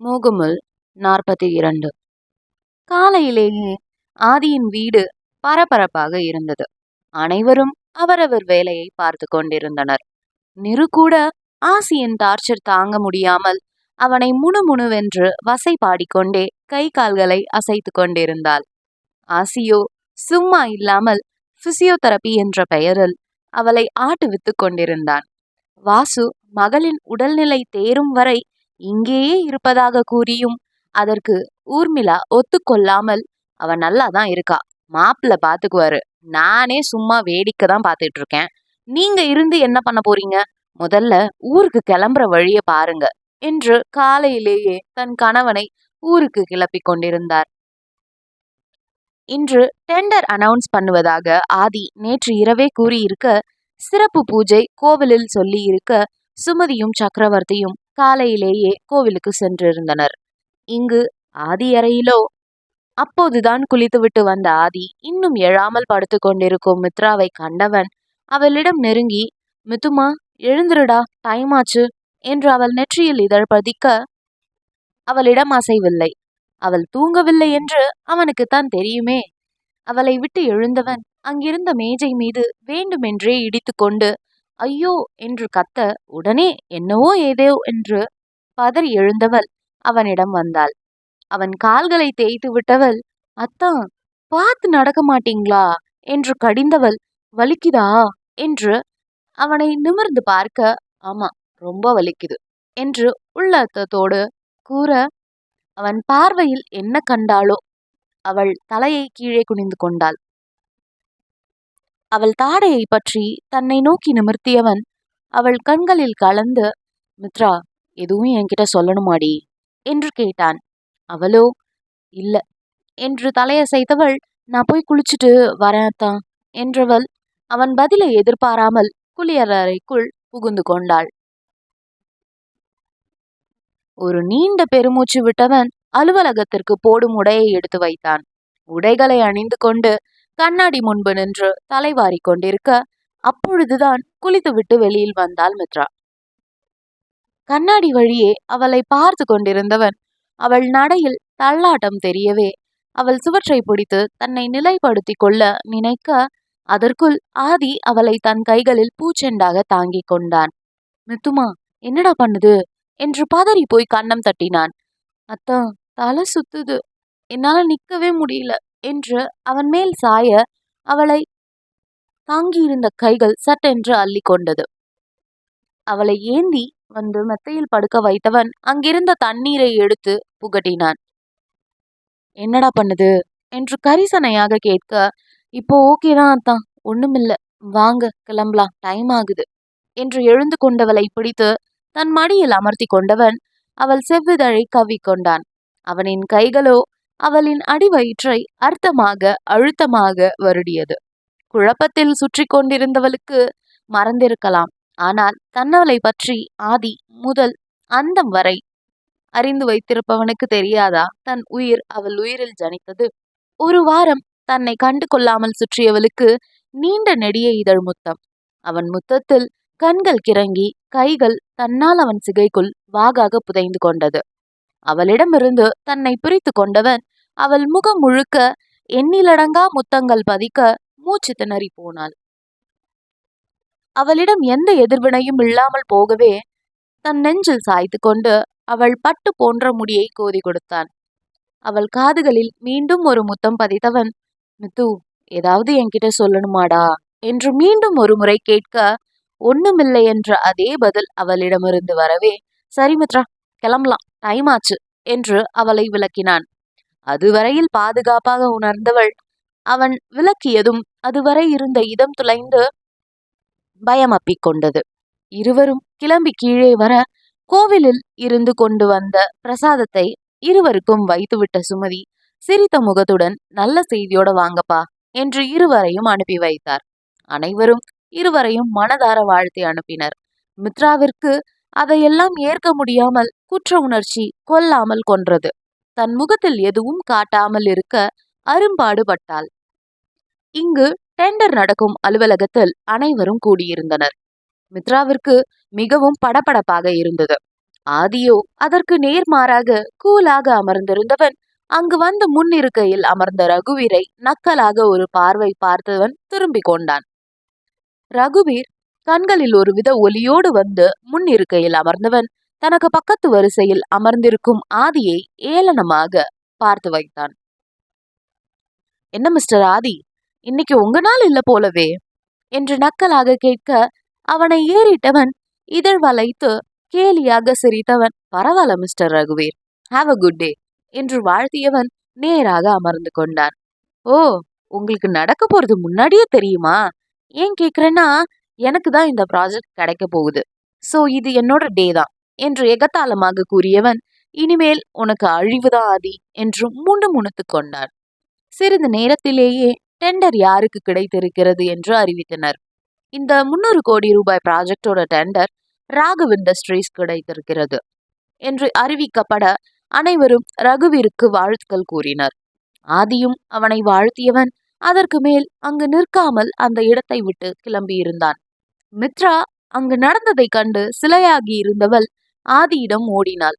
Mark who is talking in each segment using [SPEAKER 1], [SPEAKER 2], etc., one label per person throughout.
[SPEAKER 1] மூகுமுல் நாற்பத்தி இரண்டு. காலையிலேயே ஆதியின் வீடு பரபரப்பாக இருந்தது. அனைவரும் அவரவர் வேலையை பார்த்து கொண்டிருந்தனர். நிரு கூட ஆசியின் டார்ச்சர் தாங்க முடியாமல் அவனை முணுமுணுவென்று வசை பாடிக்கொண்டே கை கால்களை அசைத்து கொண்டிருந்தாள். ஆசியோ சும்மா இல்லாமல் பிசியோதெரபி என்ற பெயரில் அவளை ஆட்டுவித்து கொண்டிருந்தான். வாசு மகளின் உடல்நிலை தேரும் வரை இங்கேயே இருப்பதாக கூறியும் அதற்கு ஊர்மிளா ஒத்துக்கொள்ளாமல் அவ நல்லா தான் இருக்கா. மாப்பிள்ள பாத்துக்குவாரு. நானே சும்மா வேடிக்கை தான் பார்த்துட்டு இருக்கேன் நீங்க இருந்து என்ன பண்ண போறீங்க? முதல்ல ஊருக்கு கிளம்புற வழிய பாருங்க என்று காலையிலேயே தன் கணவனை ஊருக்கு கிளப்பி கொண்டிருந்தார். இன்று டெண்டர் அனௌன்ஸ் பண்ணுவதாக ஆதி நேற்று இரவே கூறியிருக்க சிறப்பு பூஜை கோவிலில் சொல்லி இருக்க சுமதியும் சக்கரவர்த்தியும் காலையிலேயே கோவிலுக்கு சென்றிருந்தனர். இங்கு ஆதி அறையிலோ? அப்போதுதான் குளித்துவிட்டு வந்த ஆதி இன்னும் எழாமல் படுத்து கொண்டிருக்கும் மித்ராவை கண்டவன் அவளிடம் நெருங்கி மித்துமா எழுந்துருடா டைம் ஆச்சு என்று அவள் நெற்றியில் இதழ் பதிக்க அவளிடம் அசைவில்லை. அவள் தூங்கவில்லை என்று அவனுக்குத்தான் தெரியுமே. அவளை விட்டு எழுந்தவன் அங்கிருந்த மேஜை மீது வேண்டுமென்றே இடித்துக்கொண்டு ஐயோ என்று கத்த உடனே என்னவோ ஏதோ என்று பதறி எழுந்தவள் அவனிடம் வந்தாள். அவன் கால்களை தேய்த்து விட்டவள் அத்தான் பார்த்து நடக்க மாட்டீங்களா? என்று கடிந்தவள் வலிக்குதா? என்று அவனை நிமிர்ந்து பார்க்க ஆமா ரொம்ப வலிக்குது என்று உள்ளத்தோடு கூற அவன் பார்வையில் என்ன கண்டாளோ அவள் தலையை கீழே குனிந்து கொண்டாள். அவள் தாடையை பற்றி தன்னை நோக்கி நிமிர்த்தியவன் அவள் கண்களில் கலந்து மித்ரா எதுவும் என்கிட்ட சொல்லணுமாடி? என்று கேட்டான். அவளோ? இல்ல. என்று தலையசைத்தவள் நான் போய் குளிச்சுட்டு வரத்தான் என்றவள் அவன் பதிலை எதிர்பாராமல் குளியலறைக்குள் புகுந்து கொண்டாள். ஒரு நீண்ட பெருமூச்சு விட்டவன் அலுவலகத்திற்கு போடும் உடையை எடுத்து வைத்தான். உடைகளை அணிந்து கொண்டு கண்ணாடி முன்பு நின்று தலைவாரி கொண்டிருக்க அப்பொழுதுதான் குளித்துவிட்டு வெளியில் வந்தாள் மித்ரா. கண்ணாடி வழியே அவளை பார்த்து கொண்டிருந்தவன் அவள் நடையில் தள்ளாட்டம் தெரியவே அவள் சுவற்றை பிடித்து தன்னை நிலைப்படுத்திக் கொள்ள நினைக்க அதற்குள் ஆதி அவளை தன் கைகளில் பூச்செண்டாக தாங்கிக் கொண்டான். மித்துமா என்னடா பண்ணுது? என்று பதறி போய் கன்னம் தட்டினான். அத்தான் தலை சுத்துது. என்னால நிக்கவே முடியல. என்று அவன் மேல் சாய அவளை தாங்கியிருந்த கைகள் சட்டென்று அள்ளி கொண்டது அவளை ஏந்தி வந்து மெத்தையில் படுக்க வைத்தவன் அங்கிருந்த தண்ணீரை எடுத்து புகட்டினான். என்னடா பண்ணுது? என்று கரிசனையாக கேட்க இப்போ ஓகே தான் அத்தான் ஒண்ணுமில்ல. வாங்க கிளம்பலாம். டைம் ஆகுது. என்று எழுந்து கொண்டவளை பிடித்து தன் மடியில் அமர்த்தி கொண்டவன் அவள் செவ்விதழை கவ்விக்கொண்டான். அவனின் கைகளோ அவளின் அடிவயிற்றை அர்த்தமாக அழுத்தமாக வருடியது. குழப்பத்தில் சுற்றி கொண்டிருந்தவளுக்கு மறந்திருக்கலாம். ஆனால் தன்னவளை பற்றி ஆதி முதல் அந்தம் வரை அறிந்து வைத்திருப்பவனுக்கு தெரியாதா? தன் உயிர் அவள் உயிரில் ஜனித்தது. ஒரு வாரம் தன்னை கண்டு கொள்ளாமல் சுற்றியவளுக்கு நீண்ட நெடிய இதழ் முத்தம். அவன் முத்தத்தில் கண்கள் கிறங்கி கைகள் தன்னால் அவன் சிகைக்குள் வாகாக புதைந்து கொண்டது. அவளிடமிருந்து தன்னை பிரித்து கொண்டவன் அவள் முகம் முழுக்க எண்ணிலடங்கா முத்தங்கள் பதிக்க மூச்சு திணறி போனாள். அவளிடம் எந்த எதிர்வினையும் இல்லாமல் போகவே தன் நெஞ்சில் சாய்த்து கொண்டு அவள் பட்டு போன்ற முடியை கோதி கொடுத்தான். அவள் காதுகளில் மீண்டும் ஒரு முத்தம் பதித்தவன் மித்து ஏதாவது என்கிட்ட சொல்லணுமாடா? என்று மீண்டும் ஒரு முறை கேட்க ஒண்ணுமில்லை என்ற அதே பதில் அவளிடமிருந்து வரவே சரி மித்ரா கிளம்பலாம். டைம் ஆச்சு என்று அவளை விளக்கினான். அதுவரையில் பாதுகாப்பாக உணர்ந்தவள். அவன் விளக்கியதும் அதுவரை இருந்த இதம் துளைந்து பயம் கொண்டது. இருவரும் கிளம்பி கீழே வர கோவிலில் இருந்து கொண்டு வந்த பிரசாதத்தை இருவருக்கும் வைத்துவிட்ட சுமதி சிரித்த முகத்துடன் நல்ல செய்தியோட வாங்கப்பா என்று இருவரையும் அனுப்பி வைத்தார். அனைவரும் இருவரையும் மனதார வாழ்த்தி அனுப்பினர். மித்ராவிற்கு அதையெல்லாம் ஏற்க முடியாமல் குற்ற உணர்ச்சி கொல்லாமல் கொன்றது. தன் முகத்தில் எதுவும் காட்டாமல் இருக்க அரும்பாடுபட்டாள். இங்கு டெண்டர் நடக்கும் அலுவலகத்தில் அனைவரும் கூடியிருந்தனர். மித்ராவிற்கு மிகவும் படபடப்பாக இருந்தது. ஆதியோ அதற்கு நேர்மாறாக கூலாக அமர்ந்திருந்தவன் அங்கு வந்து முன்னிருக்கையில் அமர்ந்த ரகுவீரை நக்கலாக ஒரு பார்வை பார்த்தவன் திரும்பிக் கொண்டான். ரகுவீர் கண்களில் ஒருவித ஒலியோடு வந்து முன்னிருக்கையில் அமர்ந்தவன் தனக்கு பக்கத்து வரிசையில் அமர்ந்திருக்கும் ஆதியை ஏளனமாக பார்த்து வைத்தான். என்ன மிஸ்டர் ஆதி? இன்னைக்கு உங்க நாள் இல்ல போலவே என்று நக்கலாக கேட்க அவனை ஏறிட்டவன் இதழ் வளைத்து கேலியாக சிரித்தவன் பரவாயில்ல மிஸ்டர் ரகுவீர் ஹாவ் அ குட் டே என்று வாழ்த்தியவன் நேராக அமர்ந்து கொண்டான். ஓ உங்களுக்கு நடக்க போறது முன்னாடியே தெரியுமா? ஏன் கேக்குறேன்னா எனக்கு தான் இந்த ப்ராஜெக்ட் கிடைக்க போகுது. ஸோ இது என்னோட டே தான் என்று எகத்தாளமாக கூறியவன் இனிமேல் உனக்கு அழிவுதான் ஆதி என்று முண்டு முணுத்து கொண்டார் சிறிது நேரத்திலேயே டெண்டர் யாருக்கு கிடைத்திருக்கிறது என்று அறிவித்தனர். இந்த முன்னூறு கோடி ரூபாய் ப்ராஜெக்டோட டெண்டர் ராகவ் இண்டஸ்ட்ரீஸ் கிடைத்திருக்கிறது என்று அறிவிக்கப்பட அனைவரும் ரகுவிற்கு வாழ்த்துக்கள் கூறினர். ஆதியும் அவனை வாழ்த்தியவன் அதற்கு மேல் அங்கு நிற்காமல் அந்த இடத்தை விட்டு கிளம்பியிருந்தான். மித்ரா அங்கு நடந்ததைக் கண்டு சிலையாகி இருந்தவள் ஆதியிடம் ஓடினாள்.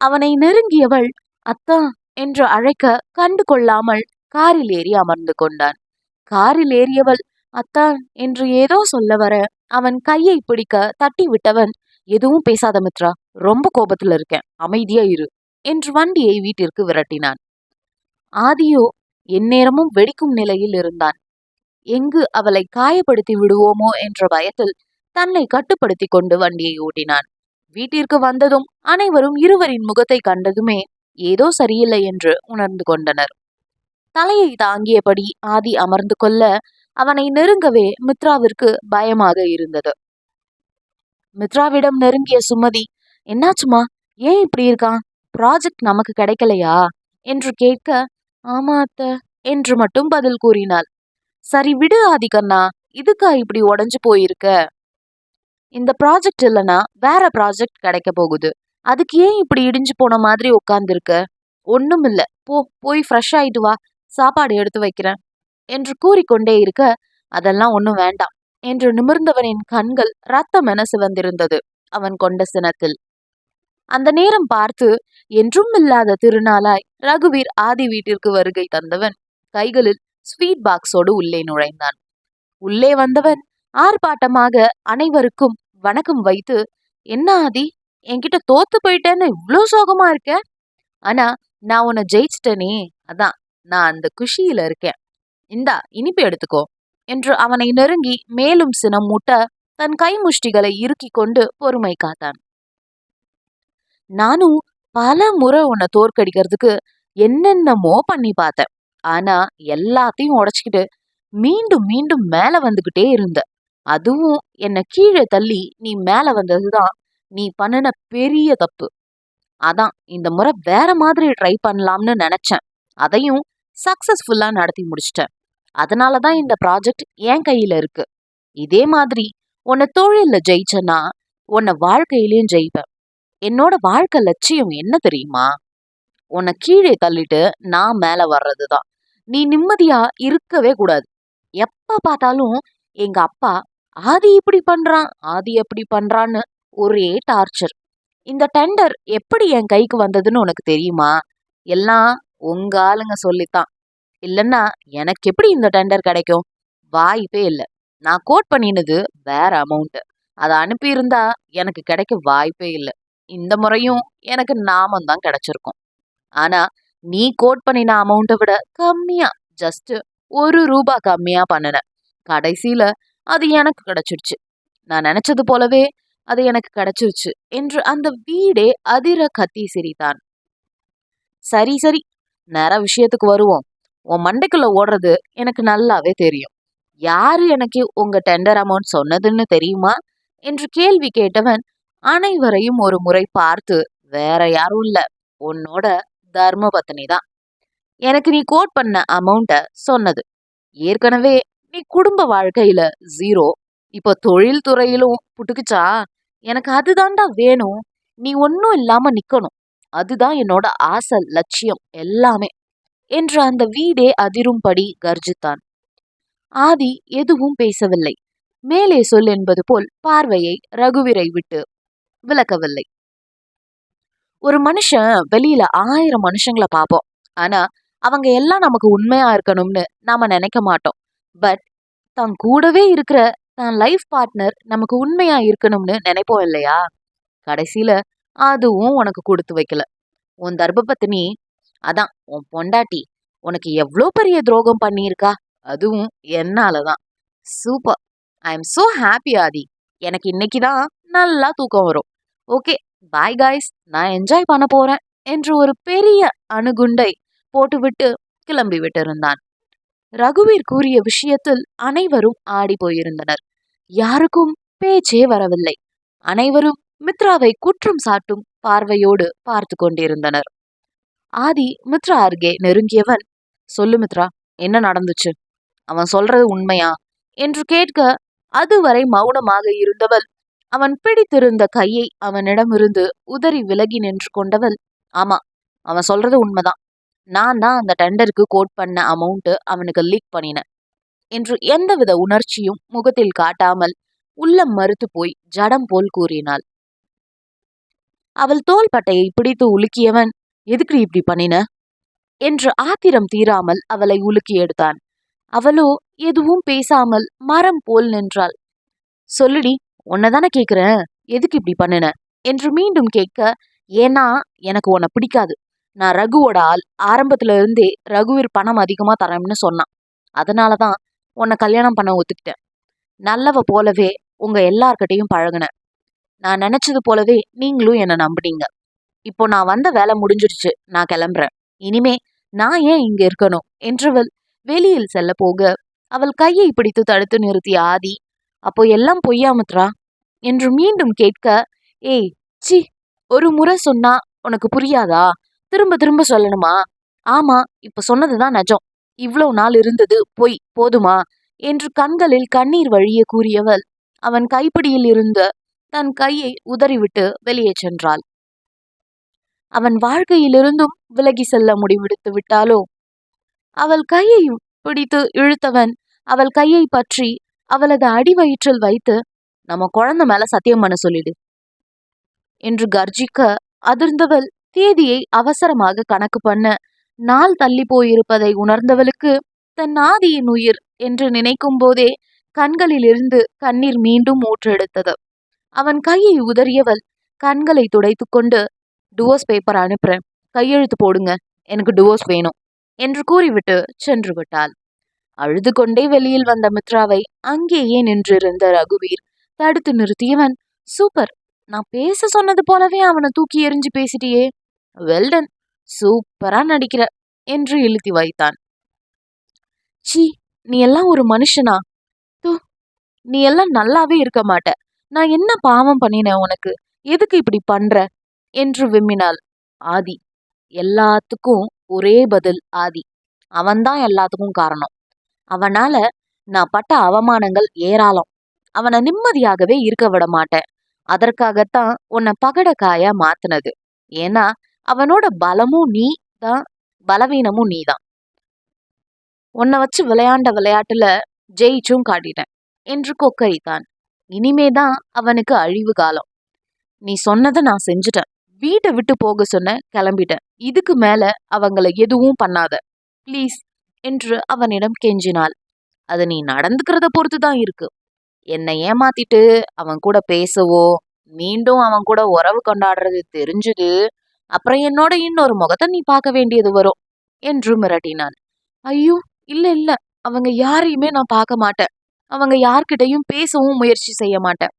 [SPEAKER 1] அவனை நெருங்கியவள் அத்தா என்று அழைக்க கண்டு கொள்ளாமல் காரில் ஏறி அமர்ந்து கொண்டான். காரில் ஏறியவள் அத்தான் என்று ஏதோ சொல்ல வர அவன் கையை பிடிக்க தட்டி விட்டவன் எதுவும் பேசாத மித்ரா ரொம்ப கோபத்துல இருக்கேன் அமைதியா இரு என்று வண்டியை வீட்டிற்கு விரட்டினான். ஆதியோ எந்நேரமும் வெடிக்கும் நிலையில் இருந்தான். எங்கு அவளை காயப்படுத்தி விடுவோமோ என்ற பயத்தில் தன்னை கட்டுப்படுத்தி கொண்டு வண்டியை ஓட்டினான். வீட்டிற்கு வந்ததும் அனைவரும் இருவரின் முகத்தை கண்டதுமே ஏதோ சரியில்லை என்று உணர்ந்து கொண்டனர். தலையை தாங்கியபடி ஆதி அமர்ந்து கொள்ள அவனை நெருங்கவே மித்ராவிற்கு பயமாக இருந்தது. மித்ராவிடம் நெருங்கிய சுமதி என்னாச்சுமா? ஏன் இப்படி இருக்கான்? ப்ராஜெக்ட் நமக்கு கிடைக்கலையா? என்று கேட்க ஆமா அத்த என்று மட்டும் பதில் கூறினாள். சரி விடு ஆதிக்கண்ணா இதுக்கா இப்படி உடஞ்சு போயிருக்க? இந்த ப்ராஜெக்ட் இல்லனா வேற ப்ராஜெக்ட் கிடைக்க போகுது. அதுக்கு ஏன் இப்படி இடிஞ்சு போன மாதிரி உட்காந்துருக்க ஒன்றும் இல்லை போ போய் ஃப்ரெஷ் ஆயிட்டு வா. சாப்பாடு எடுத்து வைக்கிறேன். என்று கூறிக்கொண்டே இருக்க அதெல்லாம் ஒன்றும் வேண்டாம் என்று நிமிர்ந்தவனின் கண்கள் ரத்தம் என சிவந்திருந்தது அவன் கொண்ட சினத்தில். அந்த நேரம் பார்த்து என்றும் இல்லாத திருநாளாய் ரகுவீர் ஆதி வீட்டிற்கு வருகை தந்தவன். கைகளில் ஸ்வீட் பாக்ஸோடு உள்ளே நுழைந்தான். உள்ளே வந்தவன் ஆர்ப்பாட்டமாக அனைவருக்கும் வணக்கம் வைத்து என்ன ஆதி என்கிட்ட தோத்து போயிட்டேன்னு இவ்வளோ சோகமா இருக்க? ஆனா நான் உன்னை ஜெயிச்சிட்டனே அதான் நான் அந்த குஷியில இருக்கேன். இந்தா இனிப்பு எடுத்துக்கோ என்று அவனை நெருங்கி மேலும் சினம் மூட்ட தன் கை முஷ்டிகளை இறுக்கி கொண்டு பொறுமை காத்தான். நானும் பல முறை உன்னை தோற்கடிக்கிறதுக்கு என்னென்னமோ பண்ணி பார்த்தேன். ஆனா எல்லாத்தையும் உடைச்சுக்கிட்டு மீண்டும் மீண்டும் மேல வந்துகிட்டே இருந்த. அதுவும் என்ன கீழே தள்ளி நீ மேல வந்ததுதான் நீ பண்ணின பெரிய தப்பு. அதான் இந்த முறை வேற மாதிரி ட்ரை பண்ணலாம்னு நினைச்சேன். அதையும் சக்சஸ்ஃபுல்லா நடத்தி முடிச்சிட்டேன். அதனால தான் இந்த ப்ராஜெக்ட் என் கையில இருக்கு. இதே மாதிரி உன்னை தொழிலில் ஜெயிச்சேன்னா உன்னை வாழ்க்கையிலையும் ஜெயிப்பேன். என்னோட வாழ்க்கை லட்சியம் என்ன தெரியுமா? உன்னை கீழே தள்ளிட்டு நான் மேல வர்றதுதான். நீ நிம்மதியா இருக்கவே கூடாது. எப்ப பார்த்தாலும் எங்க அப்பா ஆதி இப்படி பண்றான் ஆதி எப்படி பண்றான்னு ஒரே டார்ச்சர் இந்த டெண்டர் எப்படி என் கைக்கு வந்ததுன்னு உனக்கு தெரியுமா? எல்லாம் உங்க ஆளுங்க சொல்லித்தான். இல்லைன்னா எனக்கு எப்படி இந்த டெண்டர் கிடைக்கும்? வாய்ப்பே இல்லை. நான் கோட் பண்ணினது வேற அமௌண்ட் அதை அனுப்பியிருந்தா எனக்கு கிடைக்க வாய்ப்பே இல்லை. இந்த முறையும் எனக்கு நாமம் தான் கிடைச்சிருக்கும். ஆனா நீ கோட் பண்ணின அமௌண்ட்டை விட கம்மியா ஜஸ்ட் ஒரு ரூபா கம்மியா பண்ணின. கடைசியில அது எனக்கு கிடைச்சிருச்சு. நான் நினைச்சது போலவே அது எனக்கு கிடைச்சிருச்சு என்று அந்த வீடே அதிர கத்தி சிரித்தான். சரி சரி நேர விஷயத்துக்கு வருவோம். உன் மண்டைக்குள்ள ஓடுறது எனக்கு நல்லாவே தெரியும். யாரு எனக்கு உங்க டெண்டர் அமௌண்ட் சொன்னதுன்னு தெரியுமா? என்று கேள்வி கேட்டவன் அனைவரையும் ஒரு முறை பார்த்து வேற யாரும் இல்ல உன்னோட தர்மபத்தினி தான் எனக்கு நீ கோட் பண்ண அமௌண்ட்டை சொன்னது. ஏற்கனவே நீ குடும்ப வாழ்க்கையில ஜீரோ இப்போ தொழில் துறையிலும் புட்டுக்குச்சா? எனக்கு அதுதான்டா வேணும். நீ ஒன்றும் இல்லாம நிக்கணும். அதுதான் என்னோட ஆசை லட்சியம் எல்லாமே என்று அந்த வீடே அதிரும்படி கர்ஜித்தான். ஆதி எதுவும் பேசவில்லை. மேலே சொல் என்பது போல் பார்வையை ரகுவிரை விட்டு விளக்கவில்லை ஒரு மனுஷன் வெளியில ஆயிரம் மனுஷங்களை பார்ப்போம். ஆனா அவங்க எல்லாம் நமக்கு உண்மையா இருக்கணும்னு நாம நினைக்க மாட்டோம். பட் தான் கூடவே இருக்கிற தான் லைஃப் பார்ட்னர் நமக்கு உண்மையா இருக்கணும்னு நினைப்போம் இல்லையா? கடைசியில அதுவும் உனக்கு கொடுத்து வைக்கல. உன் தர்ப்பத்தினி அதான் உன் பொண்டாட்டி உனக்கு எவ்வளோ பெரிய துரோகம் பண்ணியிருக்கா? அதுவும் என்னாலதான். Super. I am so happy Aadhi. எனக்கு இன்னைக்கு தான் நல்லா தூக்கம் வரும். ஓகே பாய் காய்ஸ் நான் என்ஜாய் பண்ண போறேன் என்று ஒரு பெரிய அணுகுண்டை போட்டுவிட்டு கிளம்பி விட்டிருந்தான். ரகுவீர் கூறிய விஷயத்தில் அனைவரும் ஆடி போயிருந்தனர். யாருக்கும் பேச்சே வரவில்லை. அனைவரும் மித்ராவை குற்றம் சாட்டும் பார்வையோடு பார்த்து கொண்டிருந்தனர். ஆதி மித்ரா அருகே நெருங்கியவன் சொல்லு மித்ரா என்ன நடந்துச்சு? அவன் சொல்றது உண்மையா? என்று கேட்க அதுவரை மௌனமாக இருந்தவள் அவன் பிடித்திருந்த கையை அவனிடமிருந்து உதறி விலகி நின்று கொண்டவள் ஆமா அவன் சொல்றது உண்மைதான். நான் தான் அந்த டெண்டருக்கு கோட் பண்ண அமௌண்ட்டு அவனுக்கு லீக் பண்ணினேன் என்று எந்தவித உணர்ச்சியும் முகத்தில் காட்டாமல் உள்ளம் மறுத்து போய் ஜடம் போல் கூறினாள். அவள் தோள்பட்டையை பிடித்து உலுக்கியவன் எதுக்கு இப்படி பண்ணின? என்று ஆத்திரம் தீராமல் அவளை உலுக்கி எடுத்தான். அவளோ எதுவும் பேசாமல் மரம் போல் நின்றாள். சொல்லுடி உன்னதானே கேட்குறேன் எதுக்கு இப்படி பண்ணின? என்று மீண்டும் கேட்க ஏன்னா எனக்கு உன்னை பிடிக்காது. நான் ரகுவோட ஆள். ஆரம்பத்துல இருந்தே ரகுவிர் பணம் அதிகமா தரேன்னு சொன்னான். அதனாலதான் உன்னை கல்யாணம் பண்ண ஒத்துக்கிட்டேன். நல்லவ போலவே உங்க எல்லார்கிட்டையும் பழகினேன். நான் நினைச்சது போலவே நீங்களும் என்னை நம்புனீங்க. இப்போ நான் வந்த வேலை முடிஞ்சிடுச்சு. நான் கிளம்புறேன். இனிமே நான் ஏன் இங்க இருக்கணும்? என்றவள் வெளியில் செல்ல போக அவள் கையை பிடித்து தடுத்து நிறுத்திய ஆதி அப்போ எல்லாம் பொய்யாமுத்ரா என்று மீண்டும் கேட்க ஏய் சி ஒரு முறை சொன்னா உனக்கு புரியாதா? திரும்ப திரும்ப சொல்லணுமா? ஆமா இப்ப சொன்னதுதான் நிஜம். இவ்வளவு நாள் இருந்தது பொய் போதுமா? என்று கண்களில் கண்ணீர் வழிய கூறியவள் அவன் கைப்பிடியில் இருந்த தன் கையை உதறிவிட்டு வெளியே சென்றாள். அவன் வாழ்க்கையிலிருந்தும் விலகி செல்ல முடிவெடுத்து விட்டாலோ? அவள் கையை பிடித்து இழுத்தவன் அவள் கையை பற்றி அவளது அடிவயிற்றில் வைத்து நம்ம குழந்தை மேல சத்தியம் பண்ண சொல்லிடு. என்று கர்ஜிக்க அதிர்ந்தவள் தேதியை அவசரமாக கணக்கு பண்ண நாள் தள்ளி போயிருப்பதை உணர்ந்தவளுக்கு தன் ஆதியின் உயிர் என்று நினைக்கும் போதே கண்களிலிருந்து கண்ணீர் மீண்டும் ஊற்றெடுத்தது. அவன் கையை உதறியவள் கண்களை துடைத்து கொண்டு டுவோர்ஸ் பேப்பர் அனுப்புறேன். கையெழுத்து போடுங்க. எனக்கு டுவோர்ஸ் வேணும். என்று கூறிவிட்டு சென்று விட்டாள். அழுது கொண்டே வெளியில் வந்த மித்ராவை அங்கேயே நின்றிருந்த ரகுவீர் தடுத்து நிறுத்தியவன். சூப்பர். நான் பேச சொன்னது போலவே அவனை தூக்கி எறிஞ்சு பேசிட்டியே. வெல்டன் சூப்பரா நடிக்கிற என்று இழுத்தி வைத்தான். சி நீ எல்லாம் ஒரு மனுஷனா? தூ நீ எல்லாம் நல்லாவே இருக்க மாட்ட. நான் என்ன பாவம் பண்ணினேன் உனக்கு? எதுக்கு இப்படி பண்ற? என்று விம்மினாள். ஆதி எல்லாத்துக்கும் ஒரே பதில் ஆதி. அவன்தான் எல்லாத்துக்கும் காரணம். அவனால நான் பட்ட அவமானங்கள் ஏராளம். அவனை நிம்மதியாகவே இருக்க விட மாட்டேன். அதற்காகத்தான் உன்னை பகடக்காயா மாத்தினது. ஏன்னா அவனோட பலமும் நீ தான் பலவீனமும் நீ தான். உன்னை வச்சு விளையாண்ட விளையாட்டுல ஜெயிச்சும் காட்டிட்டேன் என்று கொக்கரித்தான். இனிமேதான் அவனுக்கு அழிவு காலம். நீ சொன்னதை நான் செஞ்சுட்டேன். வீட்டை விட்டு போக சொன்ன கிளம்பிட்டேன். இதுக்கு மேல அவங்கள எதுவும் பண்ணாத. ப்ளீஸ் என்று அவனிடம் கெஞ்சினாள். அது நீ நடந்துக்கிறத பொறுத்து தான் இருக்கு. என்னை ஏமாத்திட்டு அவன் கூட பேசவோ மீண்டும் அவன் கூட உறவு கொண்டாடுறது தெரிஞ்சுது அப்புறம் என்னோட இன்னொரு முகத்தை நீ பார்க்க வேண்டியது வரும் என்று மிரட்டினான். ஐயோ இல்ல இல்ல அவங்க யாரையுமே நான் பார்க்க மாட்டேன். அவங்க யார்கிட்டையும் பேசவும் முயற்சி செய்ய மாட்டேன்.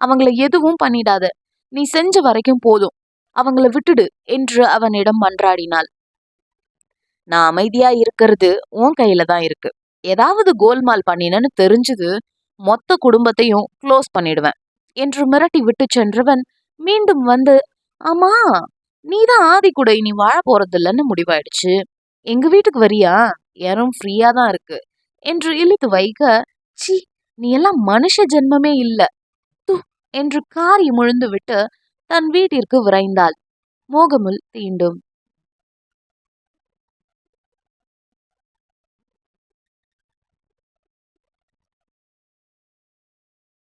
[SPEAKER 1] அவங்கள எதுவும் பண்ணிடாத. நீ செஞ்ச வரைக்கும் போதும். அவங்கள விட்டுடு என்று அவனிடம் மன்றாடினாள். நான் அமைதியா இருக்கிறது உன் கையில தான் இருக்கு. ஏதாவது கோல்மால் பண்ணினன்னு தெரிஞ்சது மொத்த குடும்பத்தையும் க்ளோஸ் பண்ணிடுவேன். என்று மிரட்டி விட்டு சென்றவன் மீண்டும் வந்து ஆமா நீதான் ஆதி கூட இனி வாழ போறது இல்லைன்னு முடிவாயிடுச்சு. எங்க வீட்டுக்கு வரியா? யாரும் ஃப்ரீயா தான் இருக்கு. என்று இழுத்து வைக்க சி நீ எல்லாம் மனுஷ ஜென்மமே இல்ல. து என்று காரி முழுந்து விட்டு தன் வீட்டிற்கு விரைந்தாள். மோகமுல் தீண்டும்.